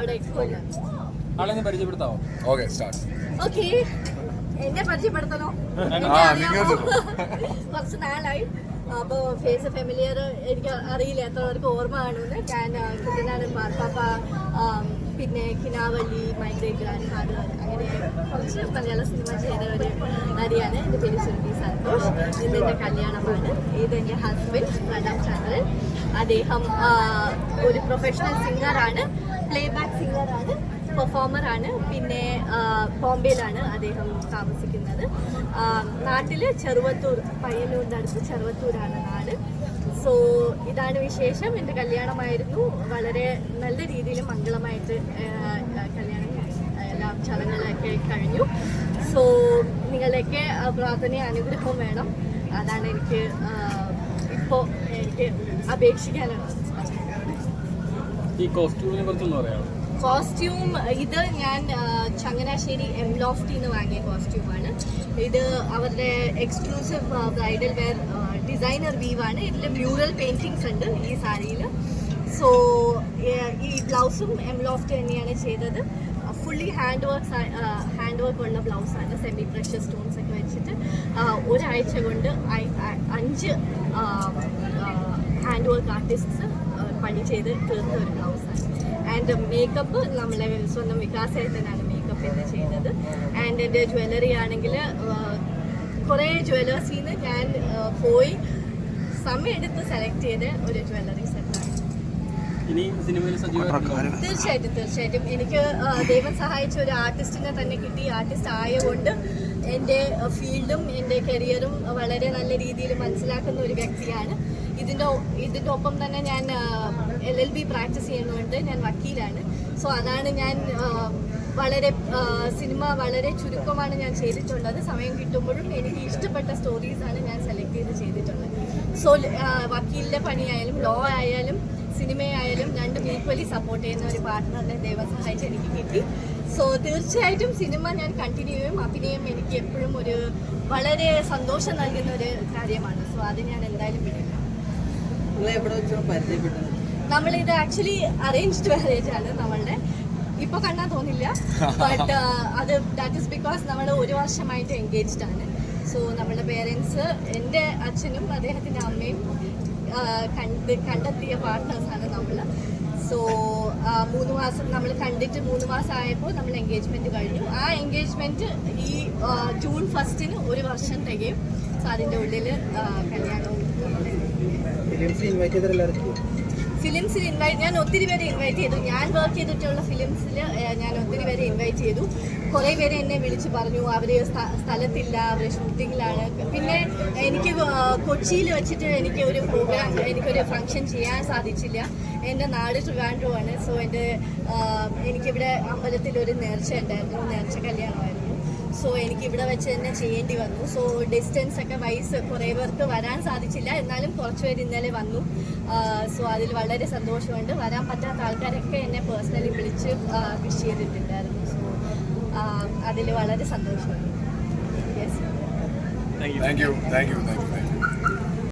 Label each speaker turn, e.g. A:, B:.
A: ആളെ ഒന്ന് പരിചയപ്പെടുത്താവോ?
B: Okay start
C: okay എന്നെ പരിചയപ്പെടുത്തണോ? കുറച്ച് നാളായി. അപ്പോ ഫേസ് ഫെമിലിയർ എനിക്ക് അറിയില്ല. എത്രവർക്ക് ഓർമ്മ കാണുമെന്ന്. ഞാൻ ആ, കുട്ടനാടൻ മാർപ്പാപ്പ പിന്നെ കിനാവല്ലി മൈഗ്രേറ്റ് ഗ്രാൻഡ് ഫാദർ അങ്ങനെ കുറച്ച് മലയാള സിനിമ ചെയ്ത ഒരു നടിയാണ്. എന്റെ പേര് സുരഭി സന്തോഷ്. ഇതെന്റെ കല്യാണമാണ്. ഇതെന്റെ ഹസ്ബൻഡ് പ്രണവ് ചന്ദ്രൻ. അദ്ദേഹം ഒരു പ്രൊഫഷണൽ സിംഗറാണ് പ്ലേ ബാക്ക് പെർഫോമർ ആണ് പിന്നെ ബോംബെയിലാണ് അദ്ദേഹം താമസിക്കുന്നത്. നാട്ടിൽ ചെറുവത്തൂർ പയ്യന്നൂരിന്റെ അടുത്ത് ചെറുവത്തൂരാണ് നാട്. സോ ഇതാണ് വിശേഷം. എന്റെ കല്യാണമായിരുന്നു. വളരെ നല്ല രീതിയിൽ മംഗളമായിട്ട് കല്യാണം എല്ലാ ചടങ്ങുകളൊക്കെ കഴിഞ്ഞു. സോ നിങ്ങളുടെയൊക്കെ പ്രാർത്ഥന അനുഗ്രഹവും വേണം. അതാണ് എനിക്ക് ഇപ്പോൾ എനിക്ക് അപേക്ഷിക്കാനുള്ളത്.
A: കോസ്റ്റ്യൂമിനെ കുറിച്ചൊന്നും പറയാമോ?
C: കോസ്റ്റ്യൂം ഇത് ഞാൻ ചങ്ങനാശ്ശേരി എം ലോഫ്റ്റിൽ നിന്ന് വാങ്ങിയ കോസ്റ്റ്യൂമാണ്. ഇത് അവരുടെ എക്സ്ക്ലൂസീവ് ബ്രൈഡൽ വെയർ ഡിസൈനർ വീവാണ് ഇതിൽ മ്യൂറൽ പെയിന്റിങ്സ് ഉണ്ട് ഈ സാരിയിൽ സോ ഈ ബ്ലൗസും എം ലോഫ്റ്റ് തന്നെയാണ് ചെയ്തത്. Fully hand work hand work ഉള്ള ബ്ലൗസാണ്. സെമി പ്രഷർ സ്റ്റോൺസ് ഒക്കെ വെച്ചിട്ട്. ഒരാഴ്ച കൊണ്ട് അഞ്ച് ഹാൻഡ് വർക്ക് ആർട്ടിസ്റ്റ്സ് പണി ചെയ്ത് തീർത്ത ഒരു ബ്ലൗസാണ് ആൻഡ് മേക്കപ്പ് നമ്മളെ സ്വന്തം വികാസത്തിനാണ് മേക്കപ്പ് എന്ന് ചെയ്തത് ആൻഡ് എന്റെ ജ്വല്ലറി ആണെങ്കിൽ കുറേ ജ്വല്ലേഴ്സിൽ നിന്ന് ഞാൻ പോയി സമയമെടുത്ത് സെലക്ട് ചെയ്ത ഒരു ജ്വല്ലറി സെറ്റാണ് തീർച്ചയായിട്ടും തീർച്ചയായിട്ടും. എനിക്ക് ദൈവം സഹായിച്ച ഒരു ആർട്ടിസ്റ്റിനെ തന്നെ കിട്ടി. ആർട്ടിസ്റ്റ് ആയതുകൊണ്ട് എന്റെ ഫീൽഡും എന്റെ കരിയറും വളരെ നല്ല രീതിയിൽ മനസ്സിലാക്കുന്ന ഒരു വ്യക്തിയാണ് ഇതിന്റെ ഇതിന്റെ ഒപ്പം തന്നെ ഞാൻ എൽ എൽ ബി പ്രാക്ടീസ് ചെയ്യുന്നുണ്ട്. ഞാൻ വക്കീലാണ്. സോ അതാണ് ഞാൻ വളരെ സിനിമ വളരെ ചുരുക്കമാണ് ഞാൻ ചെയ്തിട്ടുള്ളത്. സമയം കിട്ടുമ്പോഴും എനിക്ക് ഇഷ്ടപ്പെട്ട സ്റ്റോറീസാണ് ഞാൻ സെലക്ട് ചെയ്ത് ചെയ്തിട്ടുള്ളത്. സോ വക്കീലിന്റെ പണിയായാലും ലോ ആയാലും സിനിമയായാലും രണ്ടും ഈക്വലി സപ്പോർട്ട് ചെയ്യുന്ന ഒരു പാർട്ട്ണറിനെ ദൈവം സഹായിച്ച് എനിക്ക് കിട്ടി. സോ തീർച്ചയായിട്ടും സിനിമ ഞാൻ കണ്ടിന്യൂ ചെയ്യും. അഭിനയം എനിക്ക് എപ്പോഴും ഒരു വളരെ സന്തോഷം നൽകുന്ന ഒരു കാര്യമാണ്. സോ അത് ഞാൻ എന്തായാലും വിടില്ല
D: പരിചയപ്പെട്ടത്?
C: നമ്മളിത് ആക്ച്വലി അറേഞ്ച്ഡ് മാരേജ് ആണ് നമ്മളുടെ. ഇപ്പൊ കണ്ടാൽ തോന്നില്ല. ബട്ട് അത് ദാറ്റ് ഇസ് ബിക്കോസ് നമ്മൾ ഒരു വർഷമായിട്ട് എൻഗേജ്ഡ് ആണ്. സോ നമ്മുടെ പേരൻസ് എന്റെ അച്ഛനും അദ്ദേഹത്തിന്റെ അമ്മയും ആ, കണ്ട് കണ്ടെത്തിയ പാർട്ട്നേഴ്സാണ് നമ്മൾ സോ മൂന്ന് മാസം നമ്മൾ കണ്ടിട്ട് മൂന്ന് മാസം ആയപ്പോൾ നമ്മൾ എൻഗേജ്മെന്റ് കഴിഞ്ഞു. ആ എൻഗേജ്മെന്റ് ഈ ജൂൺ ഫസ്റ്റിന് ഒരു വർഷം തികയും. സോ അതിന്റെ ഉള്ളിൽ കല്യാണവും ഫിലിംസിൽ ഇൻവൈറ്റ് ഞാൻ ഒത്തിരി പേരെ ഇൻവൈറ്റ് ചെയ്തു. ഞാൻ വർക്ക് ചെയ്തിട്ടുള്ള ഫിലിംസിൽ ഞാൻ ഒത്തിരി പേരെ ഇൻവൈറ്റ് ചെയ്തു. കുറേ പേര് എന്നെ വിളിച്ച് പറഞ്ഞു അവർ സ്ഥലത്തില്ല അവർ ഷൂട്ടിങ്ങിലാണ് പിന്നെ എനിക്ക് കൊച്ചിയിൽ വെച്ചിട്ട് എനിക്ക് ഒരു പ്രോഗ്രാം എനിക്കൊരു ഫംഗ്ഷൻ ചെയ്യാൻ സാധിച്ചില്ല. എന്റെ നാട് ട്രിവാൻഡ്രമാണ്. സോ എന്റെ എനിക്കിവിടെ അമ്പലത്തിൽ ഒരു നേർച്ച ഉണ്ടായിരുന്നു. നേർച്ച കല്യാണമായിരുന്നു. സോ എനിക്ക് ഇവിടെ വെച്ച് തന്നെ ചെയ്യേണ്ടി വന്നു. സോ ഡിസ്റ്റൻസ് ഒക്കെ വൈസ് കുറേ പേർക്ക് വരാൻ സാധിച്ചില്ല. എന്നാലും കുറച്ച് പേര് ഇന്നലെ വന്നു. സോ അതിൽ വളരെ സന്തോഷമുണ്ട്. വരാൻ പറ്റാത്ത ആൾക്കാരൊക്കെ എന്നെ പേഴ്സണലി വിളിച്ച് വിഷ് ചെയ്തിട്ടുണ്ടായിരുന്നു. സോ അതിൽ വളരെ സന്തോഷമുണ്ട്. Yes
A: thank you
B: thank you thank you thank you thank you